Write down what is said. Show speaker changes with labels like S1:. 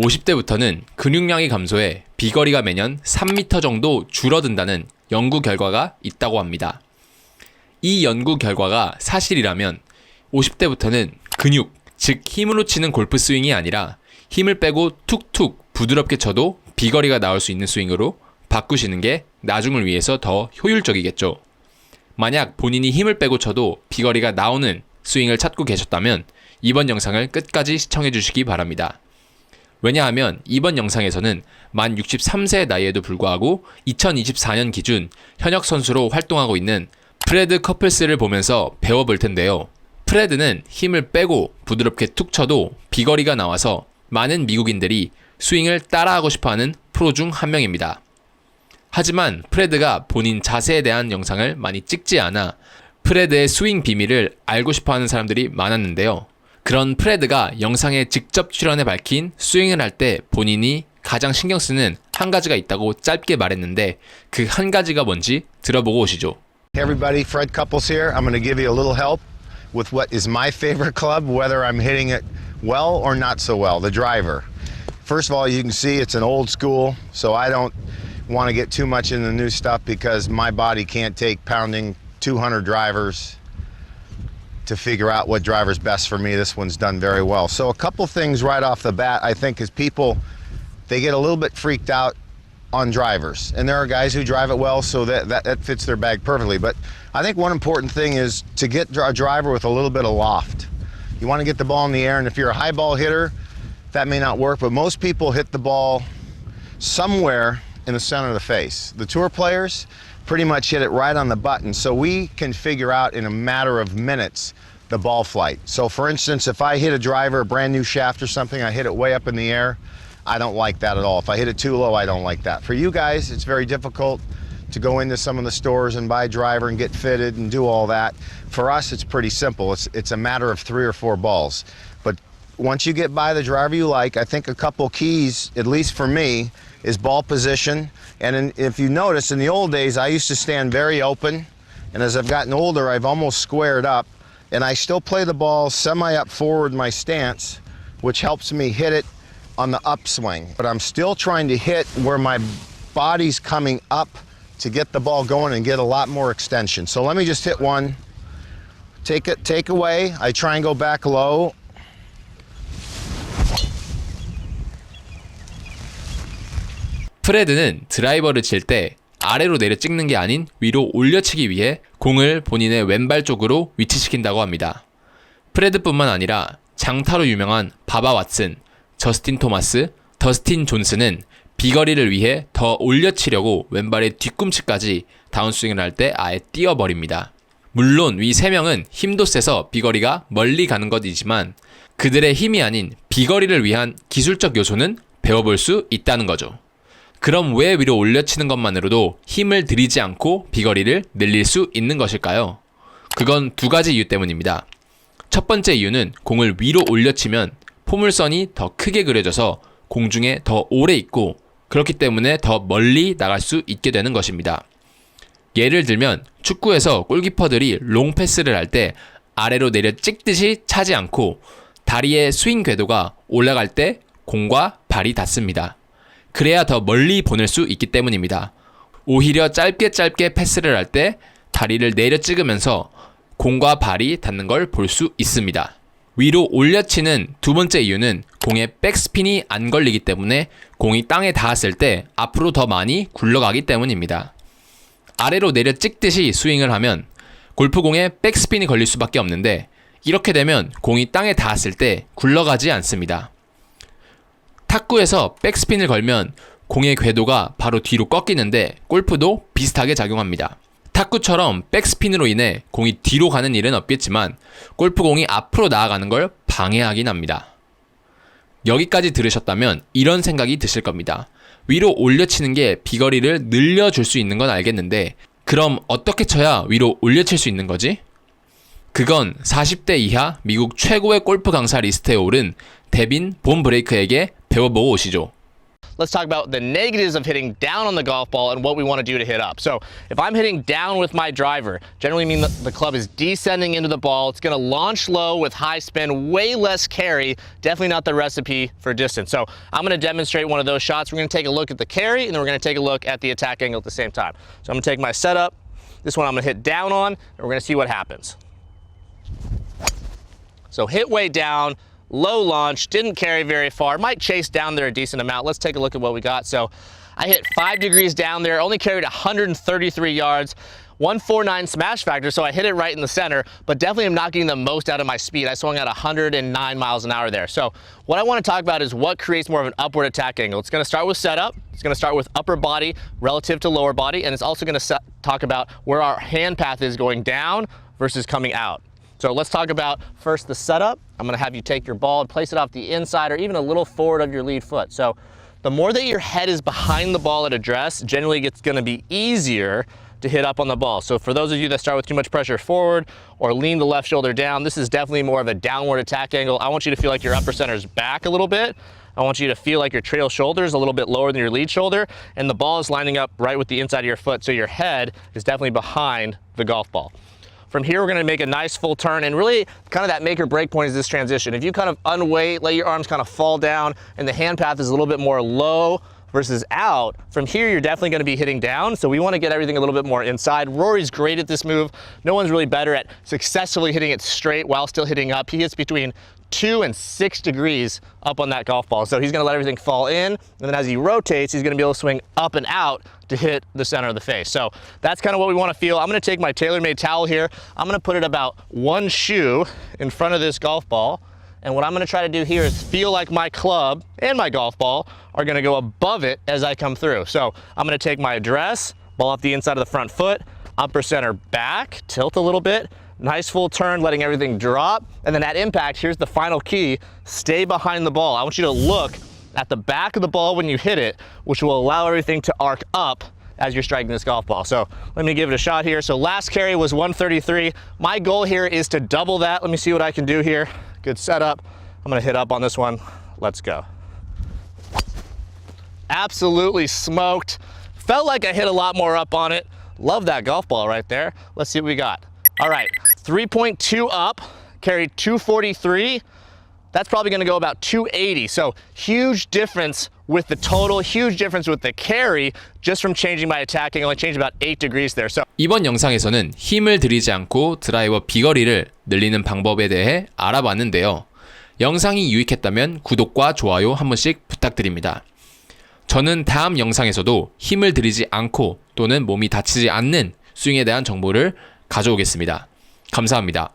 S1: 50대부터는 근육량이 감소해 비거리가 매년 3m 정도 줄어든다는 연구 결과가 있다고 합니다. 이 연구 결과가 사실이라면 50대부터는 근육, 즉 힘으로 치는 골프 스윙이 아니라 힘을 빼고 툭툭 부드럽게 쳐도 비거리가 나올 수 있는 스윙으로 바꾸시는 게 나중을 위해서 더 효율적이겠죠. 만약 본인이 힘을 빼고 쳐도 비거리가 나오는 스윙을 찾고 계셨다면 이번 영상을 끝까지 시청해 주시기 바랍니다. 왜냐하면 이번 영상에서는 만 63세 나이에도 불구하고 2024년 기준 현역 선수로 활동하고 있는 프레드 커플스를 보면서 배워볼 텐데요. 프레드는 힘을 빼고 부드럽게 툭 쳐도 비거리가 나와서 많은 미국인들이 스윙을 따라하고 싶어하는 프로 중 한 명입니다. 하지만 프레드가 본인 자세에 대한 영상을 많이 찍지 않아 프레드의 스윙 비밀을 알고 싶어 하는 사람들이 많았는데요. 그런 프레드가 영상에 직접 출연해 밝힌 스윙을 할 때 본인이 가장 신경 쓰는 한 가지가 있다고 짧게 말했는데 그 한 가지가 뭔지 들어보고 오시죠.
S2: Hey everybody, Fred Couples here. I'm going to give you a little help with what is my favorite club, whether I'm hitting it well or not so well, the driver. First of all, you can see it's an old school, so I don't want to get too much in the new stuff because my body can't take pounding 200 drivers to figure out what driver's best for me. This one's done very well. So a couple things right off the bat, I think, is people they get a little bit freaked out on drivers. And there are guys who drive it well, so that, that, that fits their bag perfectly. But I think one important thing is to get a driver with a little bit of loft. You want to get the ball in the air, and if you're a high ball hitter, that may not work, but most people hit the ball somewhere in the center of the face. The tour players pretty much hit it right on the button, so we can figure out in a matter of minutes the ball flight. So, for instance, if I hit a driver, a brand new shaft or something, I hit it way up in the air, I don't like that at all. If I hit it too low, I don't like that. For you guys, it's very difficult to go into some of the stores and buy a driver and get fitted and do all that. For us, it's pretty simple. It's, it's a matter of three or four balls. Once you get by the driver you like, I think a couple keys, at least for me, is ball position. And in, if you notice, in the old days, I used to stand very open. And as I've gotten older, I've almost squared up. And I still play the ball semi up forward my stance, which helps me hit it on the upswing. But I'm still trying to hit where my body's coming up to get the ball going and get a lot more extension. So let me just hit one. Take it, take away. I try and go back low.
S1: 프레드는 드라이버를 칠 때 아래로 내려 찍는 게 아닌 위로 올려치기 위해 공을 본인의 왼발 쪽으로 위치시킨다고 합니다. 프레드뿐만 아니라 장타로 유명한 바바 왓슨, 저스틴 토마스, 더스틴 존스는 비거리를 위해 더 올려치려고 왼발의 뒤꿈치까지 다운스윙을 할 때 아예 띄어버립니다. 물론 위 3명은 힘도 세서 비거리가 멀리 가는 것이지만 그들의 힘이 아닌 비거리를 위한 기술적 요소는 배워볼 수 있다는 거죠. 그럼 왜 위로 올려치는 것만으로도 힘을 들이지 않고 비거리를 늘릴 수 있는 것일까요? 그건 두 가지 이유 때문입니다. 첫 번째 이유는 공을 위로 올려치면 포물선이 더 크게 그려져서 공중에 더 오래 있고 그렇기 때문에 더 멀리 나갈 수 있게 되는 것입니다. 예를 들면 축구에서 골키퍼들이 롱 패스를 할 때 아래로 내려 찍듯이 차지 않고 다리의 스윙 궤도가 올라갈 때 공과 발이 닿습니다. 그래야 더 멀리 보낼 수 있기 때문입니다. 오히려 짧게 짧게 패스를 할 때 다리를 내려 찍으면서 공과 발이 닿는 걸 볼 수 있습니다. 위로 올려치는 두 번째 이유는 공의 백스핀이 안 걸리기 때문에 공이 땅에 닿았을 때 앞으로 더 많이 굴러가기 때문입니다. 아래로 내려 찍듯이 스윙을 하면 골프공에 백스핀이 걸릴 수밖에 없는데 이렇게 되면 공이 땅에 닿았을 때 굴러가지 않습니다. 탁구에서 백스핀을 걸면 공의 궤도가 바로 뒤로 꺾이는데 골프도 비슷하게 작용합니다. 탁구처럼 백스핀으로 인해 공이 뒤로 가는 일은 없겠지만 골프공이 앞으로 나아가는 걸 방해하긴 합니다. 여기까지 들으셨다면 이런 생각이 드실 겁니다. 위로 올려치는 게 비거리를 늘려줄 수 있는 건 알겠는데 그럼 어떻게 쳐야 위로 올려칠 수 있는 거지? 그건 40대 이하 미국 최고의 골프 강사 리스트에 오른 데빈 본 브레이크에게 배워보고 오시죠.
S3: let's talk about the negatives of hitting down on the golf ball and what we want to do to hit up. So if I'm hitting down with my driver, generally mean that the club is descending into the ball. It's going to launch low with high spin, way less carry. Definitely not the recipe for distance. So I'm going to demonstrate one of those shots. We're going to take a look at the carry and then we're going to take a look at the attack angle at the same time. So I'm going to take my setup. This one I'm going to hit down on and we're going to see what happens. So hit way down, low launch, didn't carry very far. Might chase down there a decent amount. Let's take a look at what we got. So I hit five degrees down there, only carried 133 yards. 149 smash factor, so I hit it right in the center, but definitely am not getting the most out of my speed. I swung at 109 miles an hour there. So what I want to talk about is what creates more of an upward attack angle. It's going to start with setup. It's going to start with upper body relative to lower body, and it's also going to talk about where our hand path is going down versus coming out. So let's talk about first the setup. I'm gonna have you take your ball and place it off the inside or even a little forward of your lead foot. So the more that your head is behind the ball at address, generally it's gonna be easier to hit up on the ball. So for those of you that start with too much pressure forward or lean the left shoulder down, this is definitely more of a downward attack angle. I want you to feel like your upper center is back a little bit. I want you to feel like your trail shoulder is a little bit lower than your lead shoulder and the ball is lining up right with the inside of your foot. So your head is definitely behind the golf ball. From here, we're gonna make a nice full turn and really kind of that make or break point is this transition. If you kind of unweight, let your arms kind of fall down and the hand path is a little bit more low versus out, from here you're definitely gonna be hitting down. So we wanna get everything a little bit more inside. Rory's great at this move. No one's really better at successfully hitting it straight while still hitting up. He hits between two and six degrees up on that golf ball. So he's gonna let everything fall in, and then as he rotates, he's gonna be able to swing up and out to hit the center of the face. So that's kind of what we wanna feel. I'm gonna take my TaylorMade towel here. I'm gonna put it about one shoe in front of this golf ball. And what I'm gonna try to do here is feel like my club and my golf ball are gonna go above it as I come through. So I'm gonna take my address, ball off the inside of the front foot, upper center back, tilt a little bit, nice full turn, letting everything drop. And then at impact, here's the final key, stay behind the ball. I want you to look at the back of the ball when you hit it, which will allow everything to arc up as you're striking this golf ball. So let me give it a shot here. So last carry was 133. My goal here is to double that. Let me see what I can do here. Good setup. I'm gonna hit up on this one. Let's go. Absolutely smoked. Felt like I hit a lot more up on it. Love that golf ball right there. Let's see what we got. All right, 3.2 up, carried 243. That's probably gonna go about 280. So huge difference with the total, huge difference with the carry just from changing my attacking. Only changed about eight degrees there. So
S1: 이번 영상에서는 힘을 들이지 않고 드라이버 비거리를 늘리는 방법에 대해 알아봤는데요. 영상이 유익했다면 구독과 좋아요 한 번씩 부탁드립니다. 저는 다음 영상에서도 힘을 들이지 않고 또는 몸이 다치지 않는 스윙에 대한 정보를 가져오겠습니다. 감사합니다.